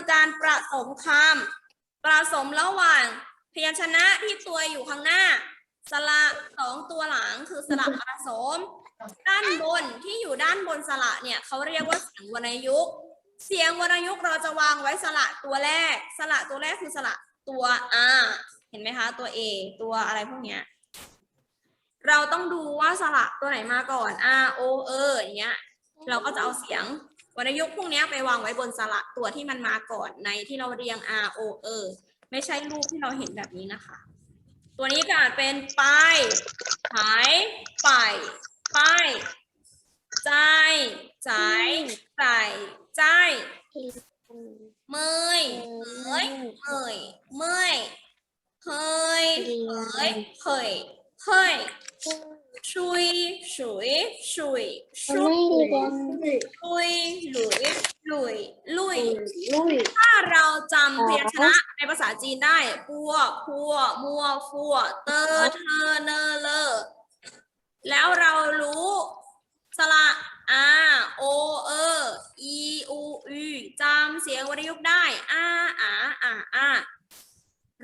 คือการประสมคำประสมระหว่างพยัญชนะที่ตัวอยู่ข้างหน้า สระสองตัวหลังคือสระผสม ด้านบนที่อยู่ด้านบนสระเนี่ยเขาเรียกว่าเสียงวรรณยุกต์ เสียงวรรณยุกต์เราจะวางไว้สระตัวแรก สระตัวแรกคือสระตัว R เห็นไหมคะ ตัว A ตัวอะไรพวกเนี้ยเราต้องดูว่าสระตัวไหนมาก่อน R O เออย่างเงี้ย เราก็จะเอาเสียง วรรณยุกต์พวกนี้ไปวางไว้บนสระตัวที่มันมาก่อนในที่เราเรียง R O เอไม่ใช่รูปที่เราเห็นแบบนี้นะคะ ตัวนี้ก็อาจเป็นไปหายไปไปใจใจใจใจเมยเมยเมยเมยเคยเคยเคยเคย ชุยชุยชุยชุยลุยหลุยลุย ลุย ถ้าเราจำพยัญชนะในภาษาจีนได้ ปัว พัว มัว ฟัว เตอเธอ เนอเลอ แล้วเรารู้สระอาโอ เออ อี อู อืจำเสียงวรรณยุกต์ได้อาอาอาอา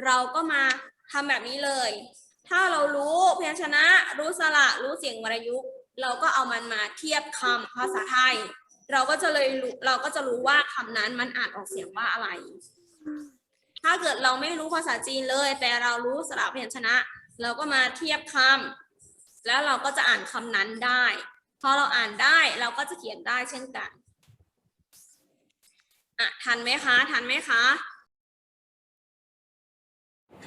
เราก็มาทำแบบนี้เลย ถ้าเรารู้พยัญชนะ รู้สระ รู้เสียงวรรณยุกต์เราก็เอามันมาเทียบคำภาษาไทย เราก็จะเลยเราก็จะรู้ว่าคำนั้นมันอ่านออกเสียงว่าอะไร ถ้าเกิดเราไม่รู้ภาษาจีนเลย แต่เรารู้สระพยัญชนะ เราก็มาเทียบคำแล้วเราก็จะอ่านคำนั้นได้พอเราอ่านได้เราก็จะเขียนได้เช่นกันอะทันไหมคะ ทันไหมคะ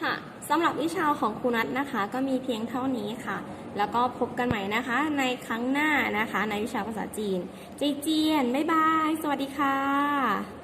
ค่ะ สำหรับวิชาของครูนัทนะคะ ก็มีเพียงเท่านี้ค่ะ แล้วก็พบกันใหม่นะคะ ในครั้งหน้านะคะ ในวิชาภาษาจีนเจเจียน บ๊ายบาย สวัสดีค่ะ